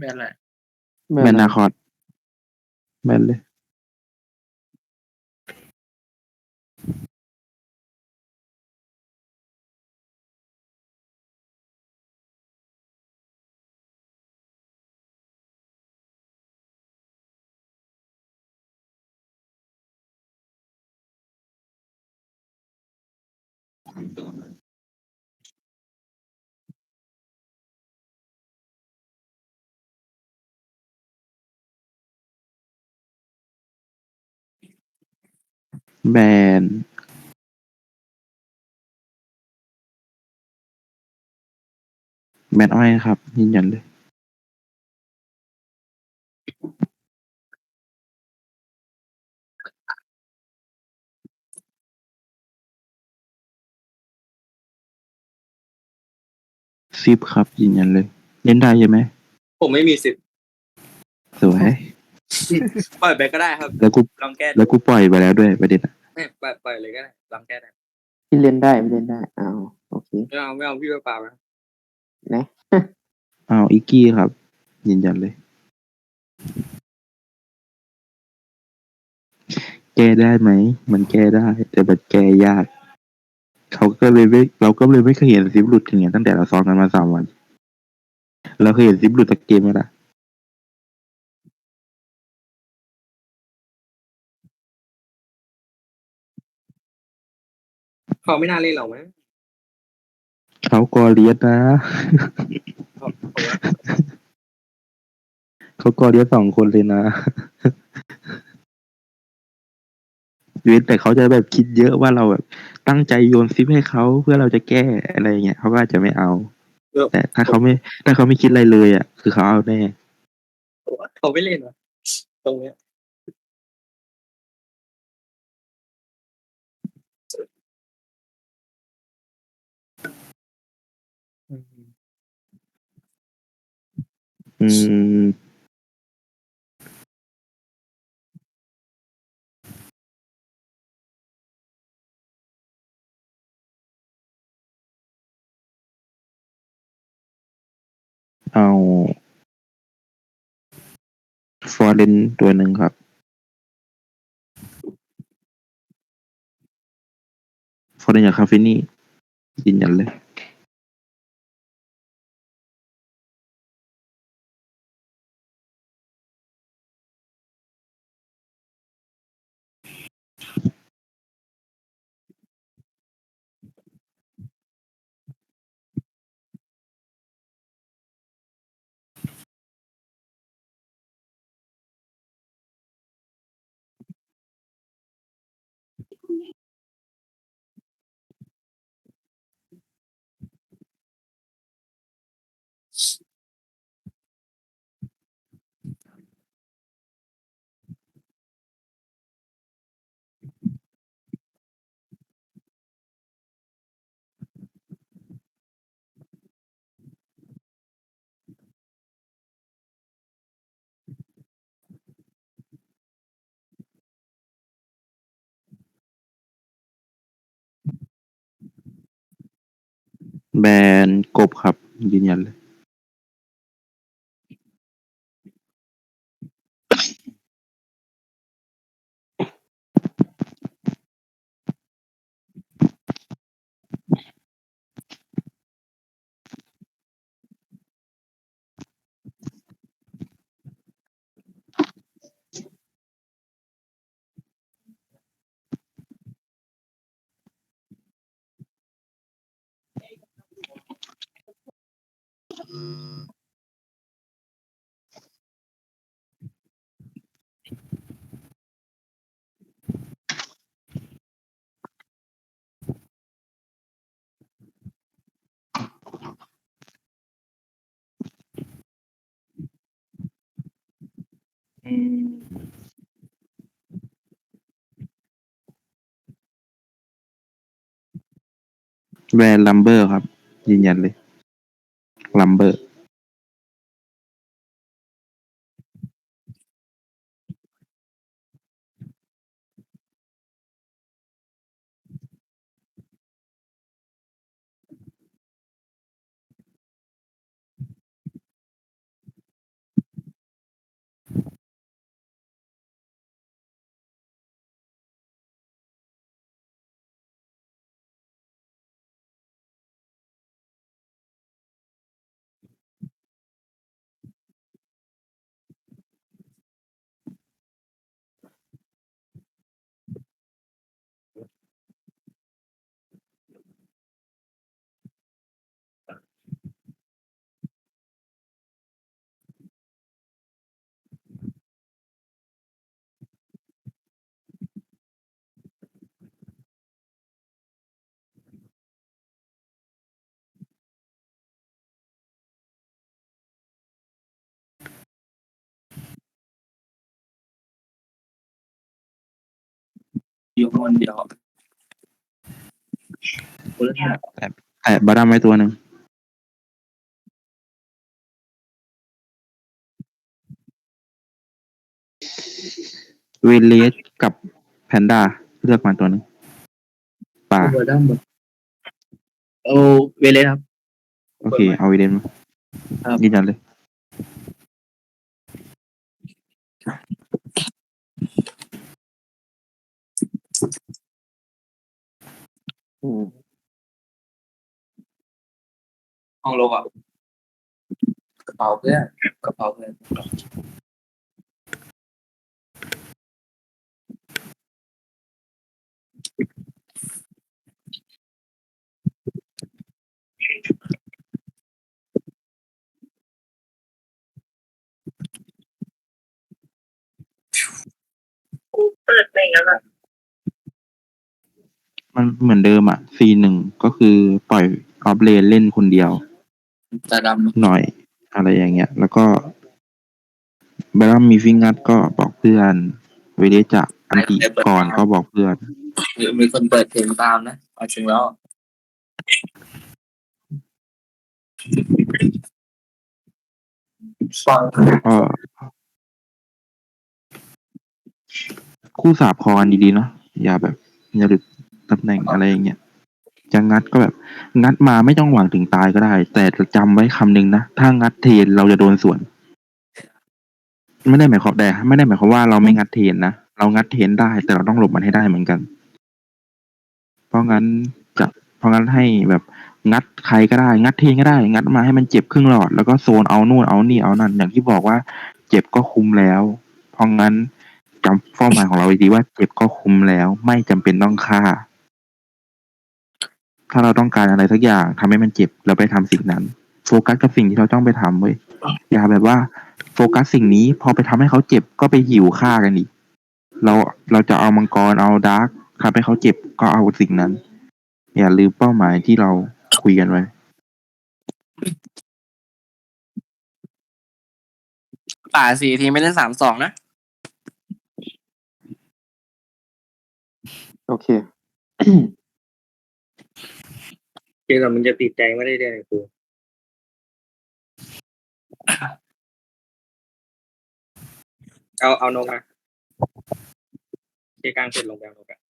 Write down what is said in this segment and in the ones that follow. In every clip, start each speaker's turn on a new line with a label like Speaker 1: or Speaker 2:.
Speaker 1: แม่นแหละ
Speaker 2: แมนนาคอร์ดแมนเลย แบนแบนอ้อยครับ ยืนยันเลย ซิปครับยืนยันเลย เล่นได้ใช่ไหม
Speaker 3: ผมไม่มีสิทธิ์
Speaker 2: สวย
Speaker 3: ปล่อยไปก็ได้ครับ
Speaker 2: แล้วกู
Speaker 3: ลองแก้ดู
Speaker 2: แล้วกูปล่อยไปแล้วด้วยประเด็นอะ
Speaker 3: ไม่ปล่อยปล่อยเลยก็ได้ลองแก้ได้
Speaker 4: ที่เล่นได้ไม่เล่นได้อ้าวโอเค
Speaker 3: ไม่เอาไม่เอาพี่เปล่าๆนะ
Speaker 4: นะ
Speaker 2: อ้าวอีกกี้ครับ ยืนยันเลย แก้ได้ไหมมันแก้ได้ แต่มันแก้ยากเขาก็เลยไม่เราก็เลยไม่เคยเห็นซิปหลุดอย่างเงี้ยตั้งแต่เราซ้อมกันมาสามวัน เราเคยเห็นซิปหลุดจากเกมไหมล่ะ
Speaker 3: เขาไม่น่าเล่นหรอกมั้ง
Speaker 2: เขากอเลียสนะ
Speaker 3: เพราะเพราะว่า
Speaker 2: เขากอเลียสสองคนเลยนะเว้นแต่เขาจะแบบคิดเยอะว่าเราแบบตั้งใจโยนซิปให้เขาเพื่อเราจะแก้อะไรเงี้ยเขาก็อาจจะไม่เอา
Speaker 3: เออ
Speaker 2: แต่ถ้าเขาไม่ถ้าเขาไม่คิดอะไรเลยอะ คือเขาเอาแน่
Speaker 3: เขาไม่เล่นวะตรงเนี้ย
Speaker 1: อืม
Speaker 2: เอาฟอร์เรนตัวหนึ่งครับ ฟอร์เรนกับคาเฟนี่ยืนยันเลย แบนกบครับยืนยันเลย แบรนด์ลัมเบอร์ครับ ยืนยันเลย ลั อร์
Speaker 1: อยู่ข้างบนเดียวคนละ
Speaker 2: แต่บาดามไว้ตัวหนึ่งเวเลสกับแพนด้าเลือกมาตัวหนึ่งป่า
Speaker 1: ตัวด้านบนโอ้เวเลสครับ
Speaker 2: โอเค เอาเวเลนมา
Speaker 1: ครับ
Speaker 2: ยืนยันเลย
Speaker 4: อืม
Speaker 1: ห้องโลกอะกระเป๋าเพื่อนกระเป๋าเพื่อน
Speaker 2: มันเหมือนเดิมอะ C หนึ่งก็คือปล่อยออฟเลนเล่นคนเดียว
Speaker 1: ตาดำ
Speaker 2: หน่อยอะไรอย่างเงี้ย แล้วก็เบลลัมมีฟิงงัดก็บอกเพื่อน เวเลสจากอันติก่อนก็บอกเพื่อน
Speaker 1: มีมีคนเปิดเพลงตามนะเอาจริงแล้วฟัง
Speaker 2: ก็คู่สาบคอกันดีๆเนาะอย่าแบบ อย่าหลุด ตำแหน่งอะไรอย่างเงี้ยจะงัดก็แบบ งัดมาไม่ต้องหวังถึงตายก็ได้ แต่จำไว้คำหนึ่งนะ ถ้างัดเทรนเราจะโดนสวน ไม่ได้หมายความแต่ไม่ได้หมายความว่าเราไม่งัดเทรนนะเรางัดเทรนได้ แต่เราต้องหลบมันให้ได้เหมือนกัน เพราะงั้นจะเพราะงั้นให้แบบงัดใครก็ได้ งัดเทรนก็ได้ งัดมาให้มันเจ็บครึ่งหลอดแล้วก็โซนเอานู่นเอานี่เอานั่นอย่างที่บอกว่า เจ็บก็คุ้มแล้ว เพราะงั้นจำเป้าหมายของเราดีว่าเจ็บก็คุ้มแล้ว ไม่จำเป็นต้องฆ่า ถ้าเราต้องการอะไรสักอย่างทำให้มันเจ็บเราไปทำสิ่งนั้น โฟกัสกับสิ่งที่เราต้องไปทำเว้ยอย่าแบบว่า โฟกัสสิ่งนี้พอไปทำให้เขาเจ็บก็ไปหิวฆ่ากันอีกเราเราจะเอามังกรเอาดาร์กทำให้เขาเจ็บก็เอาสิ่งนั้น อย่าลืมเป้าหมายที่เราคุยกันไว้
Speaker 1: ป่าสี่ทีไม่เล่นสามสองนะ
Speaker 4: โอเค
Speaker 3: เจอแต่มึงจะติดใจไม่ได้เรียนกับกูเอาเอานกนะเจกลางเสร็จลงไปเอานกอะ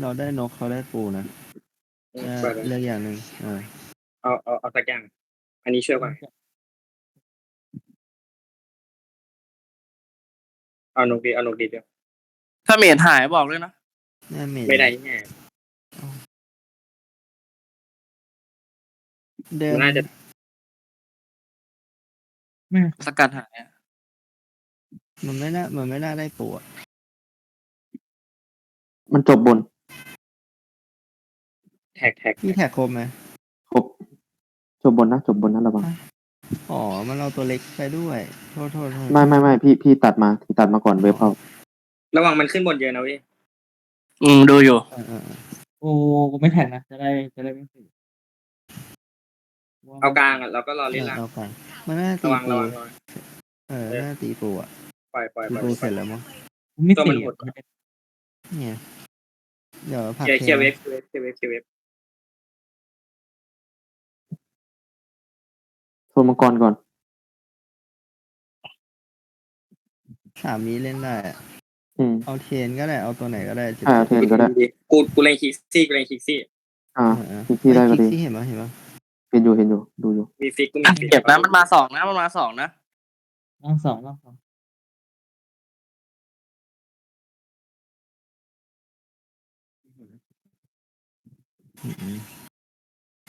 Speaker 5: เราได้นกเขาได้ปูนะ
Speaker 3: อืม
Speaker 5: เออ
Speaker 3: เปิดเลย
Speaker 5: เลือกอย่างหนึ่งอ่า
Speaker 3: เอาเอาเอาสักอย่าง อันนี้ช่วยก่อน เอานกดีเอานกดีเดียว
Speaker 1: ถ้าเมดหายบอกเลยนะ
Speaker 5: แน่เมด
Speaker 3: ไม่ได้แน่
Speaker 5: เดิม
Speaker 3: น่าจะ
Speaker 1: สกัดหายอะ
Speaker 5: มันไม่น่ามันไม่น่าได้ปูอะ
Speaker 4: มันจบบน
Speaker 3: แท็กแท็ก
Speaker 5: พี่แท็กครบไหม
Speaker 4: ครบจบบนนะจบบนนะระวัง
Speaker 5: อ๋อ มันเอาตัวเล็กไปด้วย โทษโทษโทษ
Speaker 4: ไม่ไม่ไม่พี่พี่ตัดมาพี่ตัดมาก่อนเว็บเข้า
Speaker 3: ระวังมันขึ้นบนเยอะนะเว้ย
Speaker 1: อืมดูอยู่
Speaker 5: เออเออเออ
Speaker 6: กูกูไม่แท็กนะ จะได้จะได้ไม่ติด
Speaker 3: เอากลางอะเราก็รอ
Speaker 5: เอ
Speaker 3: เล่น
Speaker 5: อ
Speaker 3: ล่าง
Speaker 5: เอาไปมันน่าตี
Speaker 3: ระวัง
Speaker 5: ปู
Speaker 3: ระวังระวัง
Speaker 5: เออน่าตีปูอะ
Speaker 3: ปล่อยปล่อย
Speaker 5: ตี
Speaker 3: ปล่อย
Speaker 5: ปู
Speaker 3: ป
Speaker 5: เส
Speaker 3: ล่
Speaker 5: ร็
Speaker 3: อย
Speaker 5: จแล้วมั้ง
Speaker 6: กูไม่
Speaker 3: ตัวมัน
Speaker 6: ติด
Speaker 3: หมด
Speaker 6: อะ
Speaker 5: เนี่ยเดี๋ยวผัก
Speaker 3: เคลียร์เคลียร์
Speaker 5: ท
Speaker 3: เวฟเคลียร์เวฟเคลียร์เวฟ
Speaker 4: โทรมังกรก่อน
Speaker 5: สามนี้เล่นได้อะ
Speaker 4: อืม
Speaker 5: เอาเทนก็ได้ เอาตัวไหนก็ได้จะ
Speaker 4: ใช่เอาเทนก็ได้
Speaker 3: กูกูเล่นคิกซี่กูเล่นคิกซี่
Speaker 4: อ่า
Speaker 5: เออเออ
Speaker 4: พี่พี่ได้ก็ดี
Speaker 5: ที่เห็นปะเห็นปะ
Speaker 4: เห็นอยู่เห็นอยู่ดูอยู่
Speaker 3: มีฟิกกูมี
Speaker 1: อะ
Speaker 3: ฟิก
Speaker 1: เก็บนะมันมาสองนะมันมาสองนะ
Speaker 6: ล่างสองล่างสอง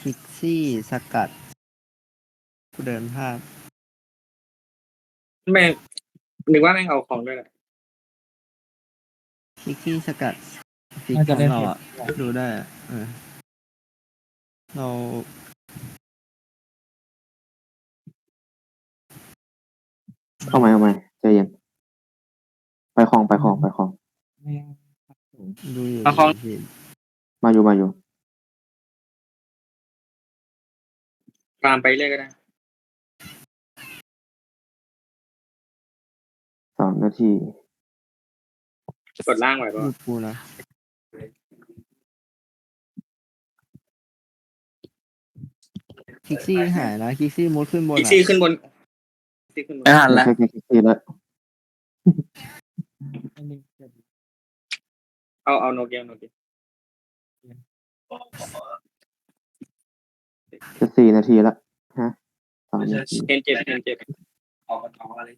Speaker 5: พิกซี่สกัด ผู้เดินภาพ
Speaker 3: แม่งนึกว่าแม่งเอาของด้วยแหละ
Speaker 5: พิกซี่สกัดฟิก
Speaker 6: น่า
Speaker 5: ข
Speaker 6: จะ
Speaker 5: อง
Speaker 6: ได้
Speaker 5: เรา
Speaker 6: เห็น
Speaker 5: อะดูได้อะเออเรา
Speaker 4: เข้ามาเข้ามาใจเย็นไปคลองไปคลองไปคลอง
Speaker 6: แม่งพักสูง
Speaker 5: ดูอยู่
Speaker 1: เอาของ
Speaker 5: พี่
Speaker 4: มาอยู่มาอยู่
Speaker 3: ตามไปเรื่อยก็ได้า
Speaker 4: มนาที
Speaker 3: กดล่างไว้
Speaker 5: ห
Speaker 3: ป่ะ
Speaker 5: ยุดกูนะคิกซี่หายนะคิกซี่มุดขึ้นบน
Speaker 3: อีก
Speaker 5: อะ
Speaker 3: ซี่ขึ้นบนอีกซี่ขึ้นบน
Speaker 1: ไม่ทันแล้ว
Speaker 4: ใช่คิกซี่แล้ว
Speaker 6: อันนี้จะ
Speaker 3: เอาเอาโนเกียโนเกีย
Speaker 4: จะสี่นาทีแล้วฮะสามนาที
Speaker 3: เทนเจ็บเทนเจ็บ
Speaker 1: ออกกันออกอะไร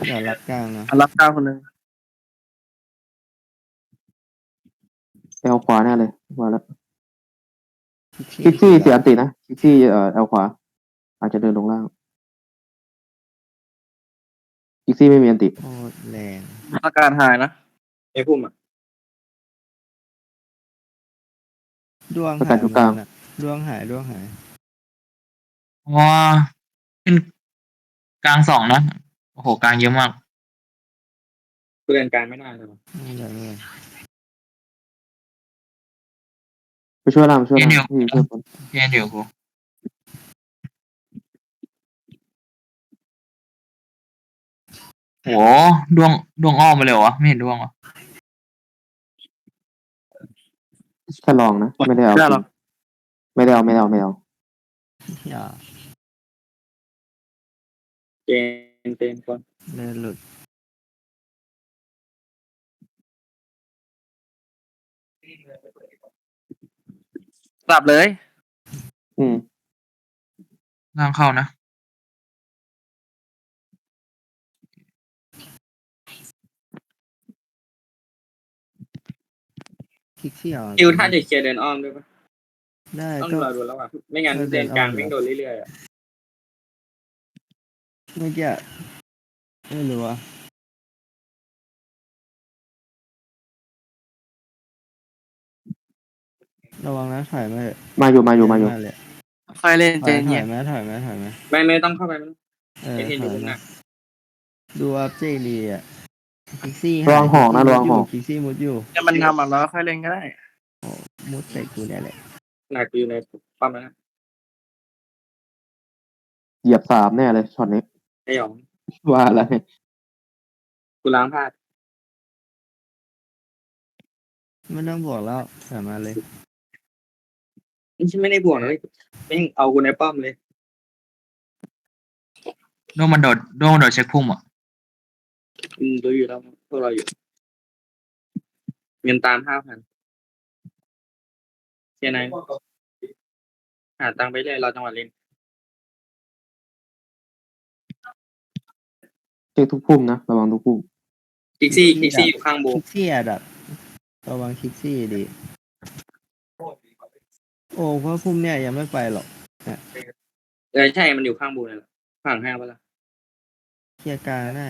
Speaker 5: เดี๋ยวรับกลางนะ
Speaker 1: รับเก้าคนหนึ่ง
Speaker 4: แอลขวาแน่เลยมาแล้ว
Speaker 5: คิกซี่
Speaker 4: คิกซี่เสียอันตินะคิกซี่เอ่อแอลขวา อาจจะเดินลงล่างคิกซี่ไม่มีอันติ
Speaker 5: โคตรแรง
Speaker 1: อาการหายนะ
Speaker 3: ไอ้พุ่มอะ
Speaker 5: ดวง
Speaker 4: ประ
Speaker 5: หา
Speaker 4: กัน
Speaker 5: ย
Speaker 4: ทุกกลาง
Speaker 5: หมดน่ะดวงหายดวงหาย
Speaker 6: ว้าขึ้นกลางสองนะ โอ้โหกลางเยอะมาก
Speaker 3: กูเดินกลางไม่ได้เลยว่ะ
Speaker 5: ไม่ได้ไม่ได้
Speaker 4: ไปช่วยล่างไปช่วยล่าง
Speaker 6: เดี๋ยว
Speaker 4: พี่ช่วยคน
Speaker 6: เย็นอยู่กูโหดวงดวงอ้อมไปเลยวะไม่เห็นดวงวะ
Speaker 4: แค่ลองนะ ไม่ได้เอา
Speaker 1: ได้หรอ
Speaker 4: ไม่ได้เอา ไม่ได้เอา ไม่ได้เอา
Speaker 5: อย่า
Speaker 3: เจน เจนก่อน
Speaker 5: เดินหลุด
Speaker 1: กลับเลย
Speaker 4: อืม
Speaker 6: ล่างเข้านะ
Speaker 5: คิกซี่เอา
Speaker 3: คิวถ้าจะเคลียร์เดินอ้อมด้วยป่ะ
Speaker 5: ได้
Speaker 3: ต้อง
Speaker 5: ก็
Speaker 3: รอดูแล้วอะ ไม่งั้น
Speaker 5: เออเดิ
Speaker 3: เดิ
Speaker 5: น
Speaker 3: นกลาง
Speaker 5: อ้อม
Speaker 3: แม่งโดนเรื่อยๆอะ
Speaker 5: เมื่อกี้อะไม่รู้อะระวังนะถอยมาเถอะ
Speaker 4: มาอยู่มาอยู่มาอยู่
Speaker 5: เลย
Speaker 6: ค่อยเล่น
Speaker 5: ถ
Speaker 6: เจ
Speaker 5: อย
Speaker 6: น
Speaker 5: ถ
Speaker 6: เย็
Speaker 5: อย
Speaker 6: น
Speaker 5: ไหมถอยไหมถอยไหม
Speaker 3: ไม่ไม่ต้องเข้าไปไม่ต้อง
Speaker 5: เออ
Speaker 3: เห็น
Speaker 5: ถ
Speaker 3: อยู่
Speaker 5: อย
Speaker 3: ข้างห
Speaker 5: มา
Speaker 3: น้า
Speaker 5: ดูอัพเจดีอะคิกซี่
Speaker 4: ระวังหอกนะระวังหอก
Speaker 5: คิกซี่มุดอยู่
Speaker 1: จะมันทำอะเราค่อยเล่นก็ได้
Speaker 5: มุดใส่กูเนี่ยแหละ
Speaker 3: หนักอยู่ในปั๊มแล้วนะ
Speaker 4: เหยียบสามแน่เลยช็อตนี้
Speaker 3: ไอ้หยอง
Speaker 4: ว่าอะไร
Speaker 3: กูล้างพลาด
Speaker 5: ไม่ต้องบอกแล้วสามารถเลย
Speaker 3: ไม่ได้บวกเลยแม่งเอากูในป้อมเลย
Speaker 6: ดวงมันโดดดวงมันโดดเช็คพุ่มอะ
Speaker 3: อืมดูอยู่แล้วพวกเราอยู่ เงินตามห้าพันเชียร์นายหาตังค์ไปเรื่อยเราจังหวะเล่น
Speaker 4: เช็คทุกพุ่มนะระวังทุกพุ่ม
Speaker 3: คิกซี่คิกซี่อยู่ข้างโบ
Speaker 5: คิกซี่อะดับระวังคิกซี่ดี โอ้เพราะพุ่มเนี่ยยังไม่ไปหรอก
Speaker 3: เออใช่มันอยู่ข้างโบนั่นแหละข้างห้างปะล่ะ
Speaker 5: เคลียร์กลางแน่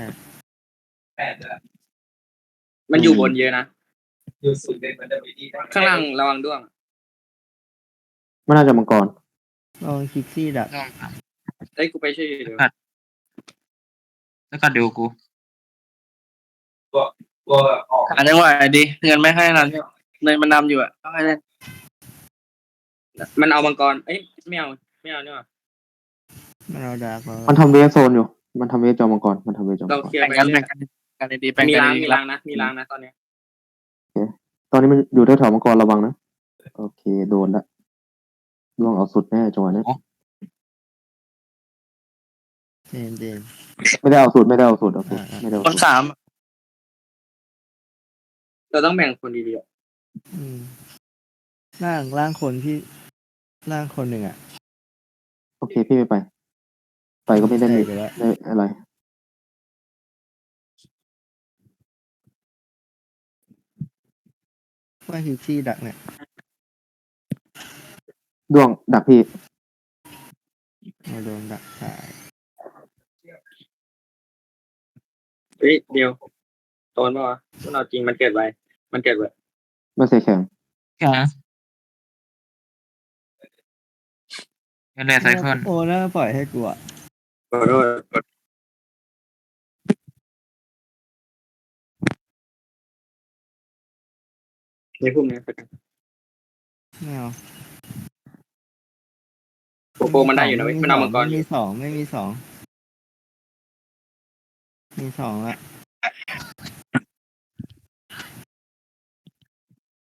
Speaker 3: มันอยู่บนเยอะนะข้างล่างระวังด้วง
Speaker 4: ไม่น่าจะมังกร
Speaker 5: ระวังคิกซี่ดับ
Speaker 6: ดวงสาม
Speaker 3: เอ้ยกูไปช่วยอยู่เดี๋ยว
Speaker 6: แล้วก็ดูกู
Speaker 1: หาจังหวะดีเงินไม่ให้นั้นเงินมันนำอยู่อะต้องให้เล่น
Speaker 3: มันเอามังกร เอ้ยไม่เอาไม่เอาเนี่ย
Speaker 5: มันเอาดาร์กมา
Speaker 4: มันทำเวฟโซนอยู่ มันทำเวฟจอมังกร มันทำเวฟจอมั
Speaker 3: เรา
Speaker 4: งกร
Speaker 3: เคลียร์
Speaker 1: แบ่ง
Speaker 3: ไป
Speaker 1: กัน
Speaker 3: เรื่
Speaker 1: แบ่
Speaker 3: อย
Speaker 1: งกันกันดีๆแบ่ง
Speaker 3: มี
Speaker 1: กัน
Speaker 3: ล้าง
Speaker 1: ดี
Speaker 3: มี
Speaker 1: ๆ
Speaker 3: ล้างนะมีล้างนะตอนเนี้ย
Speaker 4: ตอนนี้มันอยู่แถวๆมังกรระวังนะ โอเค โดนละล่วงเอาสุดแน่จังหวะนี้
Speaker 5: เจนเจน
Speaker 4: ไม่ได้เอาสุดไม่ได้เอาสุดเอาสุด
Speaker 5: อ่าๆ
Speaker 4: ไม่ได้เอา
Speaker 1: คน
Speaker 4: สุด
Speaker 1: สาม
Speaker 3: เราต้องแบ่งคนดีๆอะ
Speaker 5: อืมร่างร่างคนที่ร่างคนหนึ่งอะ
Speaker 4: โอเคพี่ไม่ไป ไปก็ไม่ได้
Speaker 5: ใส่
Speaker 4: มี
Speaker 5: ไปแล้ว
Speaker 4: ได้อะไร
Speaker 5: ว่าคิกซี่ดักเนี่ย
Speaker 4: ดวงดักพี่
Speaker 5: มาโดนดักขาย
Speaker 3: เฮ้ยเดียวโดนปะวะพวกเราจริงมันเกิดไวมันเกิดไว
Speaker 4: ไม่ใส่แข็ง
Speaker 6: แข็งเล่นไซเคิล
Speaker 5: โอ้น่าปล่อยให้กูอะ
Speaker 3: ขอโทษในพุ่มนี้สักกัน
Speaker 5: ไม่เอา
Speaker 3: โปโปมันได้อยู่นะเว้ยมันเอามังกรอ
Speaker 5: ไม่
Speaker 3: ยู่
Speaker 5: มีสองไม่มีสอง มีสองละ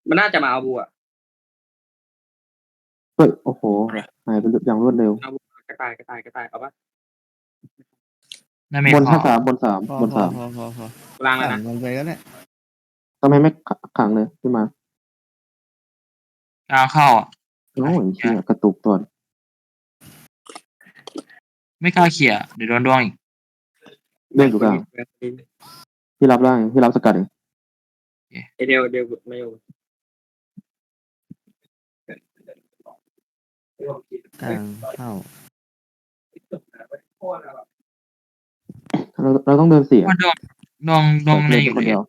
Speaker 3: มันน่าจะมาเอาบัว
Speaker 4: เฮ้ยโอ้โหหายไปอย่างรวดเร็ว
Speaker 3: เอาบัวกระต่ายกระต่ายกระต่ายเอาปะ
Speaker 6: ได้ไม่
Speaker 4: บน
Speaker 6: พ
Speaker 4: ห้า
Speaker 6: อ
Speaker 4: สามบนสาม
Speaker 5: พอบ
Speaker 4: น
Speaker 5: พอ
Speaker 4: สาม
Speaker 5: พอพอพอ
Speaker 3: ล้างแล้ว
Speaker 5: ขั
Speaker 3: นะ
Speaker 5: งมันไปก็ได้
Speaker 4: ทำไมไม่ขังเลยพี่มา
Speaker 6: กลางเข้าอะ
Speaker 4: โอ้ยเชี่ยกระตุกตัว
Speaker 6: ไม่กล้าเขี่ยเดี๋ยวโดนดวงอีก
Speaker 4: เด้งอยู่กลางพี่รับล่างพี่รับสกัดเอง
Speaker 3: เอเดียวเดียวไม่อยู่
Speaker 5: กลางเข้า
Speaker 4: เราเราต้องเดินเสีย
Speaker 6: ว่าดวงดวงดวงใน
Speaker 4: เดิน
Speaker 6: อยู่
Speaker 4: คน
Speaker 6: เล
Speaker 4: เดี
Speaker 6: ย
Speaker 4: ยว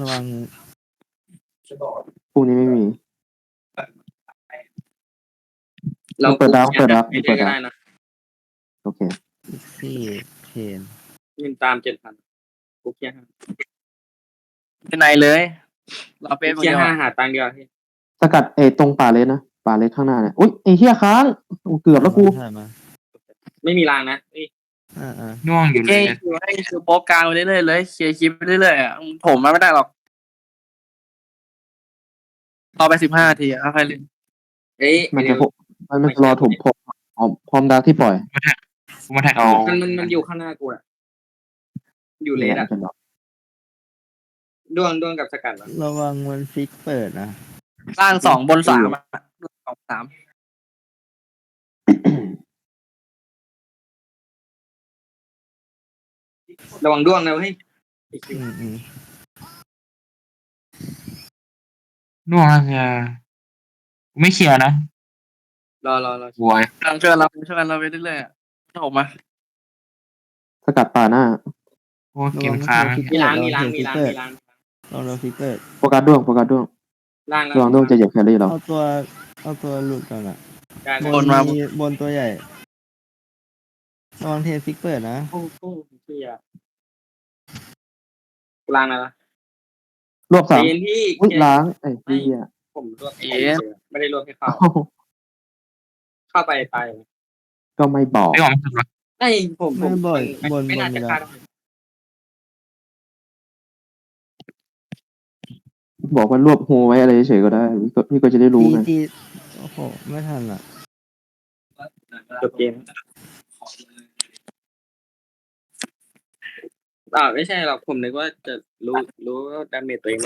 Speaker 5: ระวัง
Speaker 4: พรุ่งนี้ไม่มี
Speaker 3: เรา
Speaker 4: เปิดดาวเปิดดาว
Speaker 3: เอเดี
Speaker 4: เปิ
Speaker 3: ยว
Speaker 4: ด
Speaker 3: ก็
Speaker 4: ดาว
Speaker 3: ได้นะ
Speaker 4: โอเค
Speaker 5: อีกซี่เพน
Speaker 3: เงินตามเจ็ดพันกูเคียร์ห้า
Speaker 7: เป็นไหนเลย เราเป็น
Speaker 3: เคียร์ห้าหาตังค์เดียวพี่
Speaker 4: สกัดเอตรงป่าเลสนะป่าเลสข้างหน้าเนี่ยอุ้ยไอ้เหี้ยค้างโอ้เกือบแล้วกู
Speaker 5: ถ่ายมา
Speaker 3: ไม่มีรางนะเอ้ย
Speaker 5: อ่าอ่า
Speaker 6: ดวงอยู่เล
Speaker 7: เอ้
Speaker 6: ย
Speaker 7: ยคือให้คือโป๊กกลางไปเรื่อยๆเลยเคลียร์คลิปไปเรื่อยๆอะผมมาไม่ได้หรอกรอไปสิบห้านาทีอะค่อยๆเล่น
Speaker 3: เอ้ย
Speaker 4: มัน
Speaker 3: เดี๋
Speaker 4: จะ
Speaker 3: ยว
Speaker 4: พกมันมันรอถมพร้อมพร้อมพร้อมดาวที่ปล่อย
Speaker 6: กูมาแท็กเอา
Speaker 3: มันมันมันอยู่ข้างหน้ากูอะอยู่เลสอะ
Speaker 4: เป็นดอก
Speaker 3: ดวงดวงกับสกัดเหรอ
Speaker 5: ระวังมันฟิกเปิดนะ
Speaker 7: ล่างสองบนสามอะสองสาม
Speaker 3: ระวังดวงนะเฮ้ยไอ้คิว
Speaker 5: อืมอืม
Speaker 6: ดวงน่าจะกูไม่เขี่ยนะ
Speaker 3: รอรอรอ
Speaker 6: บวย
Speaker 7: กำลังช่วยเราช่วยเราไปเรื่อยๆอะ ให้ผมมา
Speaker 4: สกัดป่าหน้า
Speaker 6: โอ้เกมค้าง
Speaker 3: มีล้างมีล้างมีล้างมีล้าง
Speaker 5: ลองโดนฟิกเปิด
Speaker 4: โฟกัสด้วงโฟกัสด้วง
Speaker 3: ล้างแล้ว
Speaker 4: ระวังด้วงจะเหยียบแครี่เรา
Speaker 5: เอาตัวเอาตัวหลุดก่อนอะ
Speaker 3: ได้
Speaker 5: บ
Speaker 3: บ
Speaker 5: น
Speaker 3: น
Speaker 5: มีบนตัวใหญ่ระวังเทฟิกเปิดนะ
Speaker 3: โอ้โหเฮียล้างแล้วนะ
Speaker 4: รวบสาม
Speaker 3: เย็นที่
Speaker 4: อุ้ยล้างไอ้เหี้ย
Speaker 3: ผมรวบไม่ได้รวบให้เข้า
Speaker 4: เอ้า
Speaker 3: เข้าไปไป
Speaker 4: ก็ไม่บอก
Speaker 6: ไม่ออกมาสุดวะ
Speaker 3: ไอ้ผมผม
Speaker 5: ไม่บ่อยบน
Speaker 3: ไม่น่า
Speaker 5: บน
Speaker 3: จะ
Speaker 5: มีแล้ว
Speaker 3: ฆ่าได้
Speaker 4: บอกว่ารวบโฮไว้อะไรเฉยๆก็ได้พี่ก็พี่ก็จะได้รู้
Speaker 5: ตี
Speaker 4: ไง
Speaker 5: ตีโอ้โห ไม่ทันอะ
Speaker 3: จบเกมอ่าไม่ใช่หรอกผมนึกว่าจะรู้รู้ว่าดาเมจตัวเอง